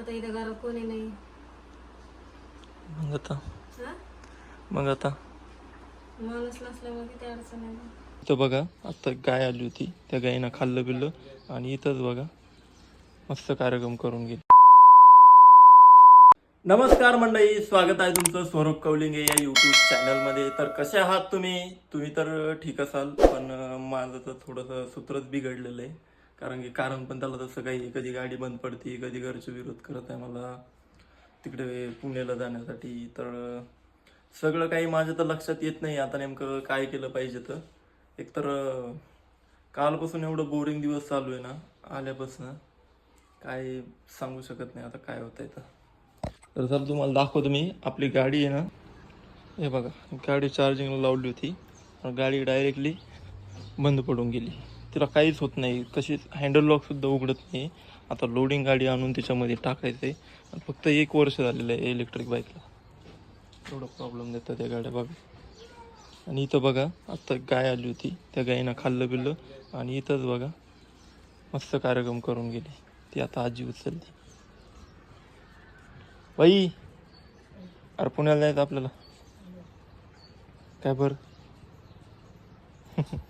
आता इथं घरात कोणी नाही. मग आता. हा? मग आता. माणूस नसल्यामुळे किती अडचण आहे. इथं बघा आता गाय आली होती. त्या गायीनं खाल्लं बिल्लं आणि इथंच बघा मस्त कार्यक्रम करून गेली नमस्कार मंडळी स्वागत आहे तुमचं स्वरूप कवलिंगे या युट्यूब चॅनलमध्ये तर कसे आहात तुम्ही? तुम्ही तर ठीक असाल पण अं, माझं तर थोडंसं सूत्रच बिघडलेलं आहे. कारण की कारण पण त्याला तसं काही कधी गाडी बंद पडते कधी घरचे विरोध करत आहे मला. तिकडे पुण्याला जाण्यासाठी. तर सगळं काही माझ्या तर लक्षात येत नाही. आता नेमकं काय केलं पाहिजे तर. एकतर कालपासून एवढं बोरिंग दिवस चालू आहे ना आल्यापासून. काय सांगू शकत नाही. आता काय होतं आहे तर सर तुम्हाला दाखवतो मी. आपली गाडी आहे ना. हे बघा गाडी चार्जिंगला लावली होती. गाडी डायरेक्टली बंद पडून गेली. तिला काहीच होत नाही. कशीच हँडल लॉकसुद्धा उघडत नाही. आता लोडिंग गाडी आणून त्याच्यामध्ये टाकायचं. आहे आणि फक्त एक वर्ष झालेलं आहे इलेक्ट्रिक बाईकला एवढा प्रॉब्लेम देतात त्या गाड्या बघा. आणि इथं बघा आत्ता गाय आली होती. त्या गायीनं खाल्लं बिल्लं. आणि इथंच बघा मस्त कार्यक्रम करून गेली. ती आता आजी उचलली बाई! अरे पुण्याला जायचं आपल्याला. काय बरं?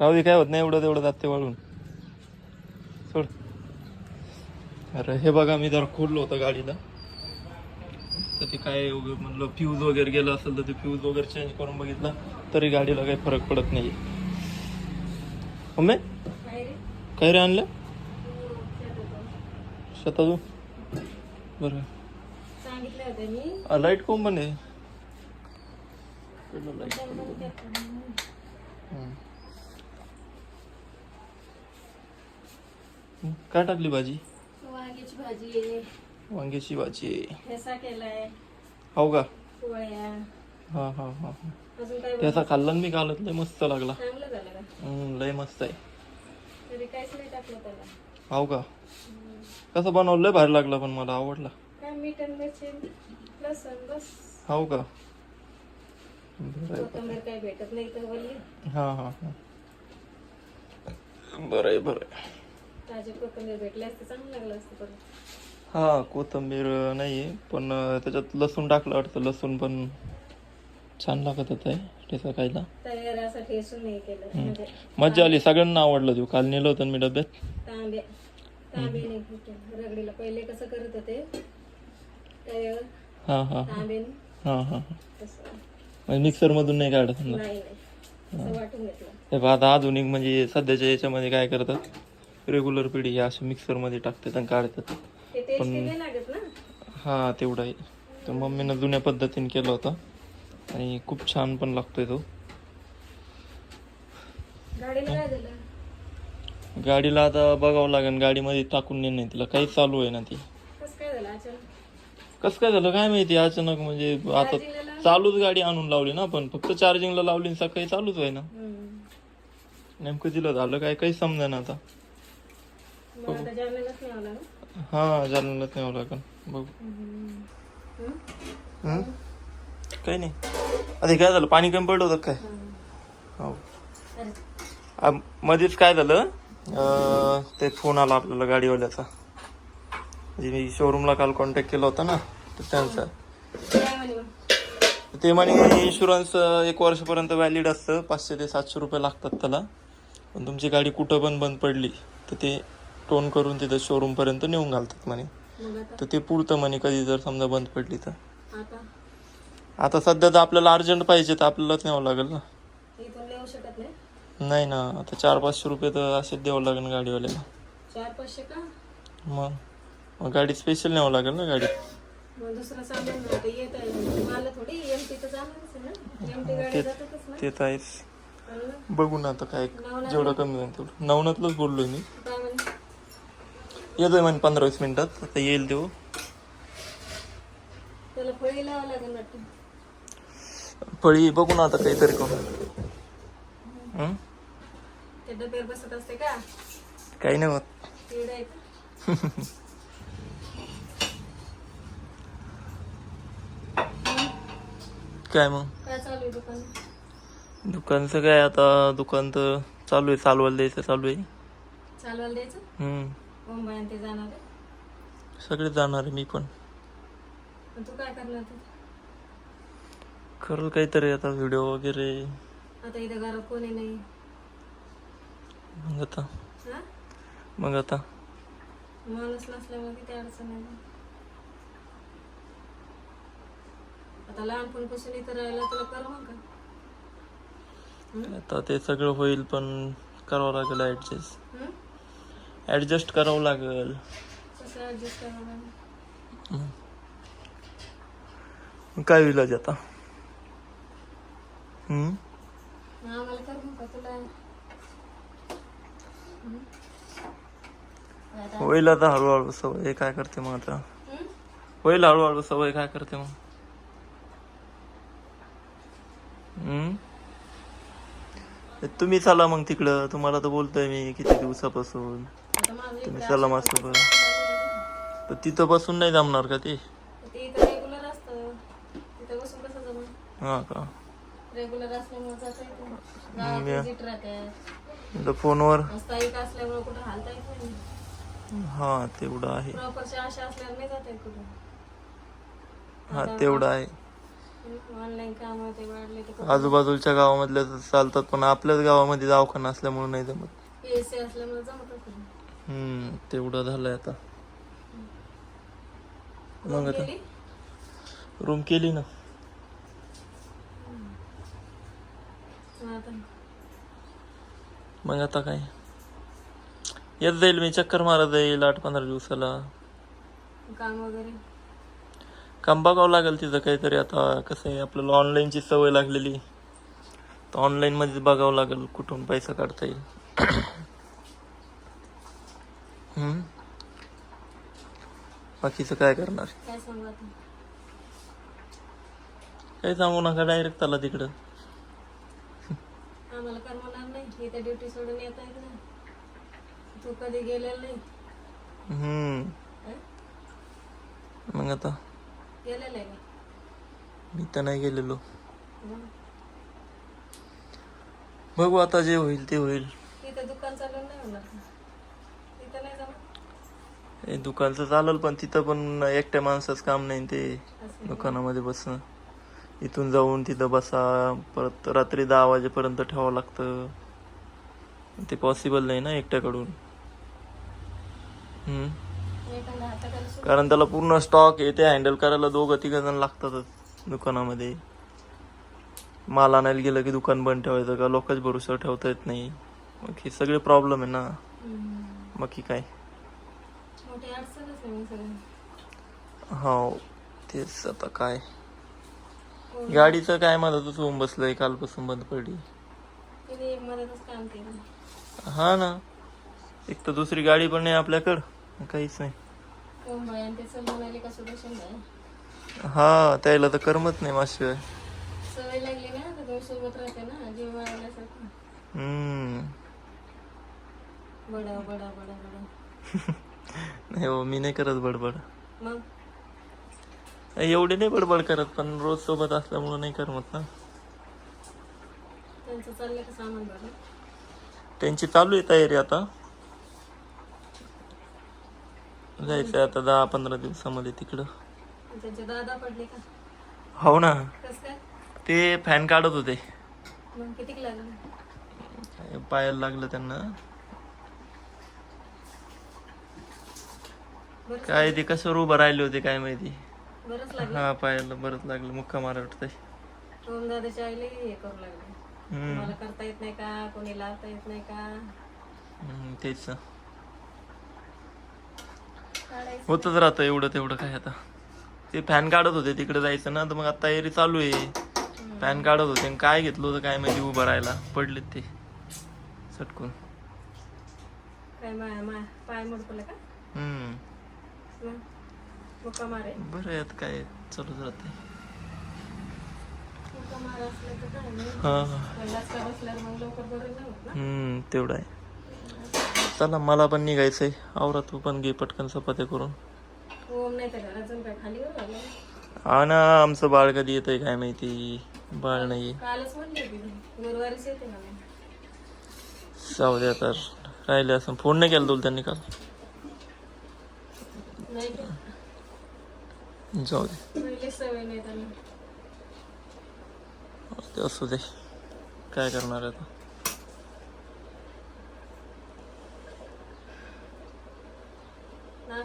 राहू दे काय होत नाही एवढं तेवढं जाते वाळून. सोड. अरे हे बघा मी जरा खोललो होतं गाडीला. तर ते काय म्हणलं फ्यूज वगैरे गेलं असेल तर ते फ्यूज वगैरे चेंज करून बघितला तरी गाडीला काही फरक पडत नाही मम्मी काय रे? आणलं? शेतातून. बरं. लाइट कोण आहे. लाइट तर मग ते- काय टाकली भाजी? वांग्याची भाजी. आहे वांग्याची भाजी. आहे ठेसा केलाय. हो का? पोळ्या. हा हा हा हा. अजून काय त्याचा खाल्ला ना मी कालच लय मस्त लागला. चांगलं झालं का? हम्म, लय मस्त आहे. तरी काहीच नाही टाकलं त्याला. हो का? कसं बनवलं लय भारी लागला पण मला आवडला. काय मीठ आणि मिरची? लसण बस. हो का? बरं आहे कोथंबीर काही भेटत नाही तर वल्ली हा हा हा. बरं आहे बरं आहे. ताजे कोथंबीर भेटले असते चांगलं लागलं असतं परत हा कोथिंबीर नाही आहे पण त्याच्यात लसूण टाकलं वाटतं लसूण पण छान लागत होत आहे त्याचा खायला केलं म्हणजे मजा आली सगळ्यांना आवडलं तू काल नेलं होतं ना मी डब्यात. तांबे तांबे नाही. रगडीला. पहिले कसं करत होते हा हा तांबे हा हा तसं. म्हणजे मिक्सरमधून नाही काढत समजा नाही नाही असं वाटून घेतलं. हे पहा आता आधुनिक म्हणजे सध्याच्या याच्यामध्ये काय करतात रेग्युलर पिढी हे असे मिक्सरमध्ये टाकतात आणि काढतात. नाही ना? हा तेवढं आहे. तर मम्मीनं जुन्या पद्धतीने केलं होतं. आणि खूप छान पण लागतोय तो. गाडीला आता बघावं लागेल. गाडीमध्ये टाकून नेणे तिला. काही चालू आहे ना ती. कसं काय झालं काय माहिती अचानक म्हणजे आता चालूच गाडी आणून लावली ना आपण. फक्त चार्जिंगला लावली सकाळी चालूच आहे ना नेमकं तिला झालं काय? काही समजा ना आता मग आता जालन्यालाच नाही आला ना हा जालन्यालाच न्यावं लागेल बघू. हं? काही नाही. अरे काय झालं? पाणी कमी पडलं होतं काय? हो. मध्येच काय झालं? ते फोन आला आपल्याला गाडीवाल्याचा. म्हणजे मी शोरूमला काल कॉन्टॅक्ट केला होता ना तर त्यांचा? ते म्हणे इन्शुरन्स एक वर्षपर्यंत व्हॅलिड असतं. पाचशे ते सातशे रुपये लागतात त्याला. पण तुमची गाडी कुठं पण बंद पडली तर ते टोन करून तिथं शोरूमपर्यंत नेऊन घालतात म्हणे. तर ते पुरतं म्हणे कधी जर समजा बंद पडली तर. आता? सध्या तर आपल्याला अर्जंट पाहिजे तर आपल्यालाच न्यावं लागेल ना. नाही? ना आता चार पाचशे रुपये तर असेच द्यावं लागेल गाडीवाल्याला. चार पाचशे का? मग मग गाडी स्पेशल न्यावं लागेल ना गाडी टी गाडी ते तर आहेच? बघू ना आता काय जेवढं कमी होईल तेवढं. नवनातलंच बोललोय मी. येतोय म्हणे पंधरा वीस मिनिटात. आता येईल देऊ त्याला फळी लावावं लागेल वाटतं. फळी बघू ना आता काहीतरी करू? ते डब्यावर बसत असते का? काही नाही होत. किड आहे. का काय मग? काय चालू आहे दुकान? दुकानचं काय आता? दुकान तर चालू आहे. चालवायला द्यायचं चालू आहे. चालवायला द्यायचं? हम्म. मुंबई आणि ते जाणार आहे? सगळे जाणार आहे मी पण. तू काय करणार ते करल काहीतरी आता व्हिडिओ वगैरे. आता इथं घरात कोणी नाही? मग आता. हा? मग आता. माणूस नसल्यामुळे किती अडचण आहे आता लहानपणपासून इथं राहायला तुला कर मग का आता ते सगळं होईल पण करावं लागेल ऍडजस्ट हं? ऍडजस्ट करावं लागेल. काय होईल आता? हम्म? होईल आता हळूहळू सवय काय करते मग आता? होईल हळूहळू सवय काय करते मग? हम्म? तुम्ही चला मग तिकडं. तुम्हाला तर बोलतोय मी किती दिवसापासून. तुम्ही चला माझ्यासोबत पण तर तिथं बसून नाही जमणार का ते? हा का? रेग्युलर असल्यामुळे फोनवर? हा तेवढं आहे. हा तेवढं आहे. आजूबाजूच्या गावामधल्या तर चालतात पण आपल्याच गावामध्ये दवाखाना असल्यामुळे नाही जमत. हम्म तेवढं झालंय आता. मग आता? रूम केली ना. मग आता? काय? येत जाईल मी चक्कर मारत जाईल आठ पंधरा दिवसाला. काम वगैरे? काम बघावं लागेल तिथं काहीतरी आता कसं आहे आपल्याला ऑनलाईनची सवय लागलेली. तर ऑनलाईन मध्ये बघावं लागेल कुठून पैसा काढता येईल. हम्म. बाकीचं काय करणार? काय सांगू आता? काही सांगू नका डायरेक्ट आला तिकडं. आम्हाला करमणार नाही. इथे ड्युटी सोडून येता येत नाही? तू कधी गेलेला नाही? हम्म. हं? मग आता? गेलेला आहे का मी तर नाही गेलेलो. मग बघू आता जे होईल ते होईल. इथं दुकान चालून नाही होणार इथं नाही जमत हे दुकानचं चालेल पण तिथं पण एकट्या माणसाचं काम नाही ते दुकानामध्ये बसणं. इथून जाऊन तिथं बसा परत रात्री दहा वाजेपर्यंत ठेवावं लागतं. ते पॉसिबल नाही ना एकट्याकडून. कारण त्याला पूर्ण स्टॉक आहे ते हँडल करायला दोघं तिघ जण लागतातच दुकानामध्ये. माल आणायला गेलं की दुकान बंद ठेवायचं का? लोकच भरोसा ठेवता येत नाही. हे सगळे प्रॉब्लेम आहे ना. हम्म. मग की काय? मोठी अडचणच आहे मग सगळं. हो तेच आता काय? गाडीचं काय मदतच होऊन बसलंय कालपासून बंद पडली. तिने एक मदतच काम केलं. हा ना. एक तर दुसरी गाडी पण नाही आपल्याकडं काहीच नाही. आणि का सुदर्शन हा त्याला तर करमत नाही माझ्याशिवाय. सवय लागली ना तर सोबत राहते ना जीव हम्म. बडा बडा बडा बडा. नाही हो मी नाही करत बडबड. मग? एवढे नाही बडबड करत पण रोज सोबत असल्यामुळे नाही करमत ना. त्यांचं चाललंय का सामान बरं त्यांची चालू आहे तयारी आता. जायचंय आता दहा पंधरा दिवसामध्ये तिकडं. त्यांचे दादा पडले का? हो ना. ते फॅन काढत होते. मग कितीक लागलं? पायाला लागलं त्यांना. काय ते कसं उभं राहिले होते काय माहिती? बरंच लागलं. हा पायाला बरंच लागलं मुक्का मारा वाटतंय. ओम दादाच्या आईला हे करू लागले. हम्म. मला करता येत नाही का? कोणी लावता येत नाही का? हम्म, तेच. ना. काढायचं. होतच राहतं एवढं तेवढं काय आता. ते फॅन काढत होते तिकडे जायचं ना तर मग आता तयारी चालू आहे. फॅन काढत होते आणि काय घेतलं होतं काय माहिती उभं राहायला. पडलेत ते. सटकून. काय माय माय पाय का? हम्म. मुक्का मारे. बरं आता काय चालूच राहते. मुक्का मार असलं तर काय नाही. हा. पहिलाच का बसल्यावर मग लवकर बरं नाही होत ना. हम्म तेवढं आहे. चला मला पण निघायचंय. आवरा तू पण घे पटकन चपात्या करून. ओम नाही तर घरात जाऊन काय खाली वर लागलं? हा ना आमचं बाळ कधी येतंय काय माहिती? बाळ नाही. कालच म्हणली होती गुरुवारीच येते ना मग जाऊ द्या तर राहिले असं. फोन नाही केला तुला त्यांनी काल? जाऊ दे. असू दे. काय करणार आता? नाही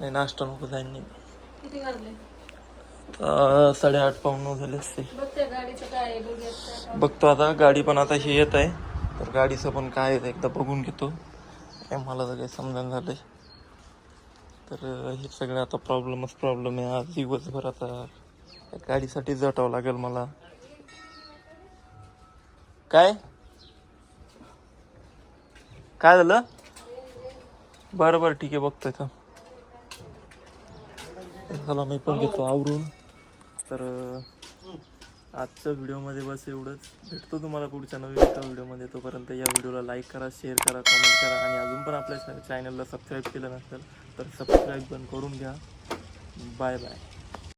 नाही नाश्ता नको जाईन नाही साडेआठ पाऊन नऊ झाले असते. बघतो आता गाडी पण आता ही येत आहे. तर गाडीचं पण काय आहे ते एकदा बघून घेतो. मला तर काही समजून झालंय. तर हे सगळं आता प्रॉब्लेमच प्रॉब्लेम आहे. आज दिवसभर आता गाडीसाठी जटावं लागेल मला. काय? काय झालं? बरं बरं ठीक आहे बघतोय का चला मी पण घेतो आवरून. तर आजच्या व्हिडिओमध्ये बस एवढंच. भेटतो तुम्हाला पुढच्या नवीन एका व्हिडिओमध्ये. तोपर्यंत या व्हिडिओला लाईक करा शेअर करा कमेंट करा. आणि अजून पण आपल्या चॅनलला सबस्क्राईब केलं नसेल तर सबस्क्राईब पण करून घ्या. Bye bye